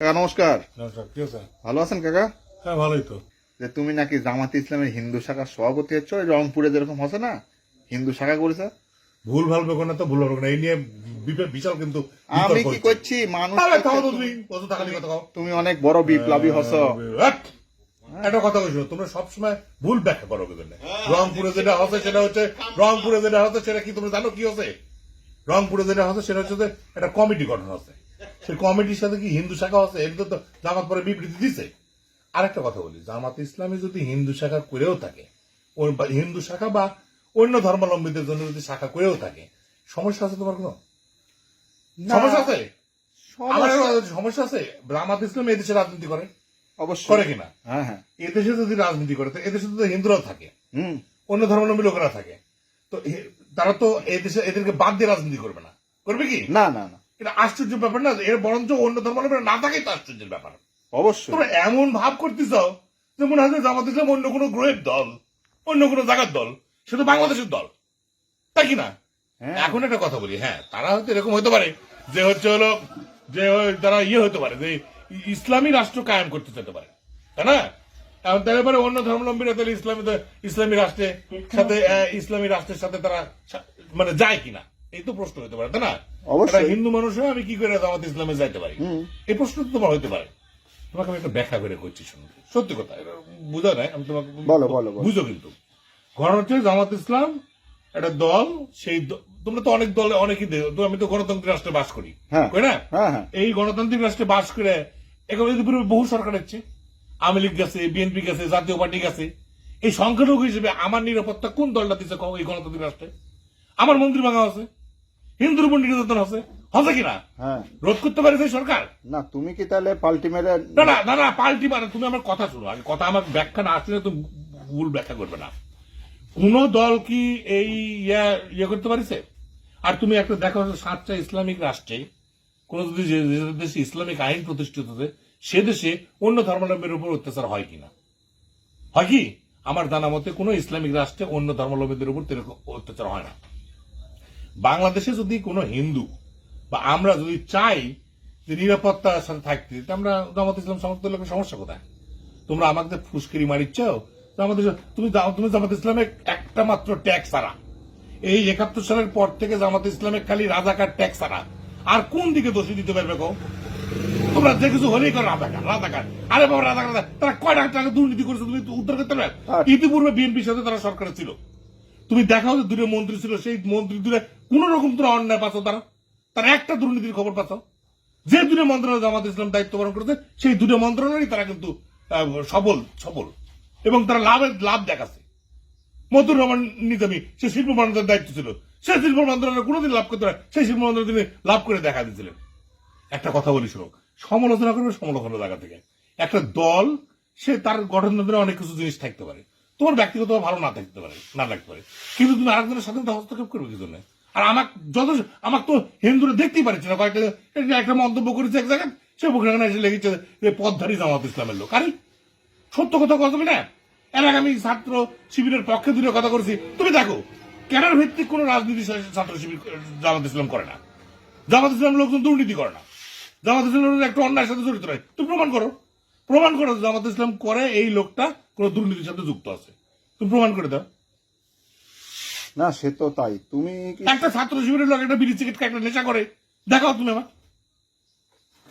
কাকা নমস্কার। নমস্কার কি আছে ভালো আছেন কাকা? হ্যাঁ ভালোই তো। যে তুমি নাকি জামাতে ইসলামের হিন্দু শাখার সভাপতি হচ্ছ রংপুরে যেরকম হচ্ছে না? হিন্দু শাখা করেছে ভুল ভালো বেকো না তো ভুল ভালো না। এই নিয়ে বিশাল কিন্তু আমি কি করছি? মানুষ তুমি। অনেক বড় বিপ্লবী হস একটা কথা কইছো তোমরা সবসময় ভুল ব্যাখ্যা করো কিন্তু রংপুরে যেটা হচ্ছে সেটা হচ্ছে রংপুরে যেটা হচ্ছে সেটা কি তোমরা জানো কি হচ্ছে? রংপুরে যেটা হচ্ছে সেটা হচ্ছে একটা কমিটি গঠন হচ্ছে। সেই কমিটির সাথে কি হিন্দু শাখা হচ্ছে এগুলো তো জামাত পরে বিবৃতি দিছে। আরেকটা কথা বলি জামাত ইসলামী যদি হিন্দু শাখা করেও থাকে হিন্দু শাখা বা অন্য ধর্মাবলম্বীদের জন্য যদি শাখা করেও থাকে সমস্যা আছে তোমার কোনো? সমস্যা আছে? আমার সমস্যা আছে? জামাত ইসলাম এদেশে রাজনীতি করে। অবশ্যই। করে কিনা? হ্যাঁ হ্যাঁ। এদেশে যদি রাজনীতি করে তো এদেশে তো হিন্দুরাও থাকে হুম। অন্য ধর্মাবলম্বী লোকেরা থাকে তো তারা তো এদেশে এদেরকে বাদ দিয়ে রাজনীতি করবে না। করবে কি? না না না। এটা আশ্চর্য ব্যাপার না এর বরঞ্চ অন্য ধর্মাবলম্বীরা না থাকেই তো আশ্চর্যের ব্যাপার। অবশ্যই। তোমরা এমন ভাব করতেছ যে মনে হয় জামাত ইসলাম অন্য কোনো গ্রহের দল অন্য কোনো জায়গার দল সেটা বাংলাদেশের দল। তাই কি না? হ্যাঁ। এখন একটা কথা বলি হ্যাঁ তারা হয়তো এরকম হতে পারে যে হচ্ছে হলো যে তারা ইয়ে হতে পারে যে ইসলামী রাষ্ট্র কায়েম করতে চাইতে পারে। তাই না? এখন তাহলে পরে অন্য ধর্মাবলম্বীরা তাহলে ইসলামী ইসলামী রাষ্ট্রের সাথে ইসলামী রাষ্ট্রের সাথে তারা মানে যায় কিনা? এই তো প্রশ্ন হতে পারে তাই না? অবশ্যই। হিন্দু মানুষ হয়ে আমি কি করে জামাত ইসলামে যাইতে পারি? এই প্রশ্ন তো তোমার হতে পারে। তোমাকে আমি একটা ব্যাখ্যা করে করছি শুনো। সত্যি কথা এটা বুঝা নাই আমি তোমাকে বলো, বলো। বুঝো কিন্তু। ঘটনা হচ্ছে জামাত ইসলাম একটা দল সেই তোমরা তো অনেক দলে অনেকই তো আমি তো গণতান্ত্রিক রাষ্ট্রে বাস করি হ্যাঁ। না? হ্যাঁ, হ্যাঁ। এই গণতান্ত্রিক রাষ্ট্রে বাস করে এখন এদের পূর্বে বহু সরকার হচ্ছে আওয়ামী লীগ গেছে বিএনপি গেছে জাতীয় পার্টি গেছে এই সংখ্যালঘু হিসেবে আমার নিরাপত্তা কোন দলটা দিচ্ছে এই গণতান্ত্রিক রাষ্ট্রে? আমার মন্ত্রী ভাঙা আছে। হিন্দুর উপর নির্যাতন আছে। হবে কিনা? হ্যাঁ। রোধ করতে পারে সরকার? না তুমি কি তাহলে পাল্টি মেরে না না না না পাল্টি মানে তুমি আমার কথা শুনো। আগে কথা আমার ব্যাখ্যা না আসলে তুমি ভুল ব্যাখ্যা করবে না। কোন দল কি এই ইয়া ইয়ে করতে পারিছে? আর তুমি একটা দেখো সাতটা ইসলামিক রাষ্ট্রে কোন যদি দেশে ইসলামিক আইন প্রতিষ্ঠিত হচ্ছে সে দেশে অন্য ধর্মাবলম্বীর উপর অত্যাচার হয় কিনা? হয় কি? আমার জানা মতে কোনো ইসলামিক রাষ্ট্রে অন্য ধর্মাবলম্বীদের উপর অত্যাচার হয় না। বাংলাদেশে যদি কোনো হিন্দু বা আমরা যদি চাই যে নিরাপত্তার সাথে থাকতে আমরা জামাত ইসলাম সমস্ত লোকের সমস্যা কোথায়? তোমরা আমাকে ফুসকিরি মারিচ্ছ? জামাত তুমি তুমি জামাত ইসলামের একটা মাত্র ট্যাক্স ছাড়া। এই একাত্তর সালের পর থেকে জামাত ইসলামের খালি রাজাকার ট্যাক্স ছাড়া। আর কোন দিকে দোষী দিতে পারবে কো তোমরা যে কিছু হলেই করো রাজাকার রাজাকার। আরে বাবা রাজাকার। তারা কয় টাকা টাকা দুর্নীতি করেছে? তুমি উদ্ধার করতে পারবে? আর- ইতিপূর্বে বিএনপির সাথে তারা সরকারে ছিল। তুমি দেখাও যে দূরে মন্ত্রী ছিল সেই মন্ত্রী দূরে কোন রকম তোরা অন্যায় পাচ্ছ তারা তারা একটা দুর্নীতির খবর পাচ্ছ। যে দুটো মন্ত্রণালয় জামাত ইসলাম দায়িত্ব পালন করেছে, সেই দুটো মন্ত্রণালয় তারা কিন্তু সবল সবল। এবং তারা লাভের লাভ দেখাচ্ছে। মতুর রহমান নিজামী, সে শিল্প মন্ত্রণালয়ের দায়িত্ব ছিল। সে শিল্প মন্ত্রণালয় কোনোদিন লাভ করতে পারে সেই শিল্প মন্ত্রণালয় তিনি লাভ করে দেখা দিয়েছিলেন। একটা কথা বলি শোনো সমালোচনা করবে সমালোচনার জায়গা থেকে। একটা দল, সে তার গঠনতন্ত্রে অনেক কিছু জিনিস থাকতে পারে। তোমার ব্যক্তিগত ভালো না থাকতে পারে, না লাগতে পারে। কিন্তু তুমি আরেকজনের সাথে তো হস্তক্ষেপ করবে কি জন্য? আর আমার যত আমার তো হিন্দুরা দেখতেই পারছি না কয়েকটা একটা- মন্তব্য করেছে এক জায়গায়, সে ওখানে এসে লেগেছে যে পথধারী জামাত ইসলামের লোক। আরে, সত্য কথা কথা না। এর আগে আমি ছাত্র শিবিরের পক্ষে দূরে কথা করেছি। তুমি দেখো ক্যাডার ভিত্তিক কোন রাজনীতি ছাত্র শিবির জামাত ইসলাম করে না। জামাত ইসলাম লোকজন দুর্নীতি করে না। জামাত ইসলাম একটা অন্যায়ের সাথে জড়িত নয়। তুমি প্রমাণ করো। প্রমাণ করো জামাত ইসলাম করে এই লোকটা কোন দুর্নীতির সাথে যুক্ত আছে। তুমি প্রমাণ করে দাও। না সে তো তাই। তুমি কি একটা ছাত্র শিবিরের লোক একটা বিড়ি সিগারেট একটা নেশা করে। দেখাও তুমি আমার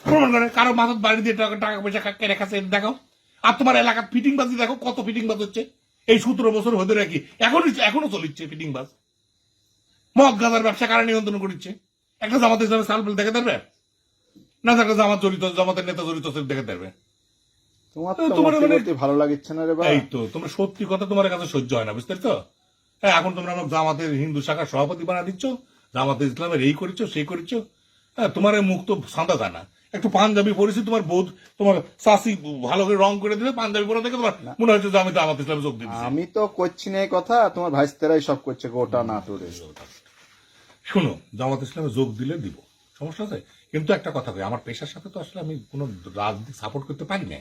প্রমাণ করে কারও মাথার বাড়ি দিয়ে টাকা টাকা পয়সা কা- কেড়ে খাচ্ছে দেখাও। আর তোমার এলাকার ফিটিং বাজি দেখো কত ফিটিং বাজ হচ্ছে। এই সতেরো বছর হতে রাখি এখনও এখনও চলিচ্ছে ফিটিং বাজ মদ গাজার ব্যবসা কারা নিয়ন্ত্রণ করছে? একটা জামাত ইসলামের সালফেল দেখে দেবে? না একটা জামাত জড়িত জামাতের নেতা জড়িত দেখে দেবে। তোমার তো তো তোমার মানে- ভালো লাগছে না রে ভাই। এই তো তোমরা সত্যি কথা তোমার কাছে সহ্য হয় না বুঝতে পারছ? হ্যাঁ এখন তোমরা জামাতের হিন্দু শাখার সভাপতি বানা দিচ্ছ জামাতের ইসলামের এই করেছ সেই করেছ হ্যাঁ তোমার মুখ তো সাদা জানা। একটু পাঞ্জাবি পরেছি তোমার বোধ তোমার চাষি ভালো করে রং করে দিলে পাঞ্জাবি পরে দেখে তোমার মনে হচ্ছে আমি জামাত ইসলামে যোগ দিচ্ছি আমি তো করছি না এই কথা তোমার ভাইস্তেরাই সব করছে গোটা নাটোরে শোনো জামাত ইসলামে যোগ দিলে দিব সমস্যা আছে? কিন্তু একটা কথা কই আমার পেশার সাথে তো আসলে আমি কোনো রাজনীতি সাপোর্ট করতে পারি না।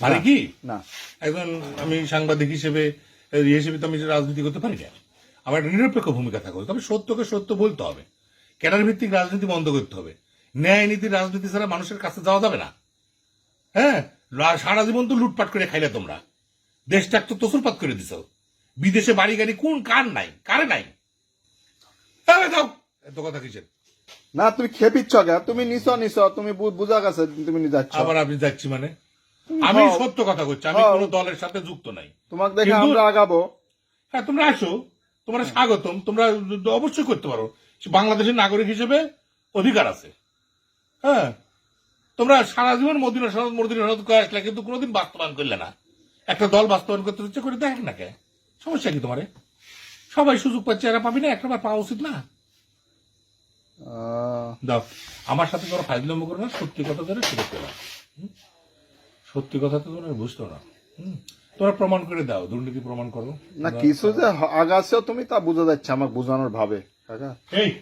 পারি কি? না। একজন আমি সাংবাদিক হিসেবে হিসেবে তো আমি রাজনীতি করতে পারি না। আমার একটা নিরপেক্ষ ভূমিকা থাকা তবে সত্যকে সত্য বলতে হবে। ক্যাডার ভিত্তিক রাজনীতি বন্ধ করতে হবে। ন্যায় নীতির রাজনীতি ছাড়া মানুষের কাছে যাওয়া যাবে না। হ্যাঁ? সারা জীবন তো লুটপাট করে খাইলে তোমরা। দেশটা তো তসুরপাত করে দিছ। বিদেশে বাড়ি গাড়ি কোন কার নাই? কারে নাই? তাহলে যাও এত কথা কিসের? না তুমি খেপিচ্ছ তুমি নিছ নিছ। তুমি বুঝা গেছে তুমি যাচ্ছ। আবার আপনি যাচ্ছি মানে? আমি সত্য কথা বলছি আমি। কোনো দলের সাথে যুক্ত নাই। তোমাকে দেখে আমরা আগাবো। হ্যাঁ তোমরা আসো তোমরা স্বাগতম তোমরা অবশ্যই করতে পারো। বাংলাদেশের নাগরিক হিসেবে অধিকার আছে। হ্যাঁ তোমরা সারা জীবন মদিনা সনদ মদিনা সনদ করে আসলে কিন্তু কোনোদিন বাস্তবায়ন করলে না। একটা দল বাস্তবায়ন করতে ইচ্ছে করে দেখ না কে। সমস্যা কি তোমারে? সবাই সুযোগ পাচ্ছে এরা পাবি না একটাবার পাওয়া উচিত না। দাও আমার সাথে কোনো ফাইজলামো করো না সত্যি কথা ধরে শুরু করো হুম? সত্যি কথা তো তোমরা বুঝতো না। হুম? তোমরা প্রমাণ করে দাও দুর্নীতি প্রমাণ করো। না কিছু যে আগাছেও তুমি তা বুঝা যাচ্ছে আমাকে বোঝানোর ভাবে। কাকা। এই।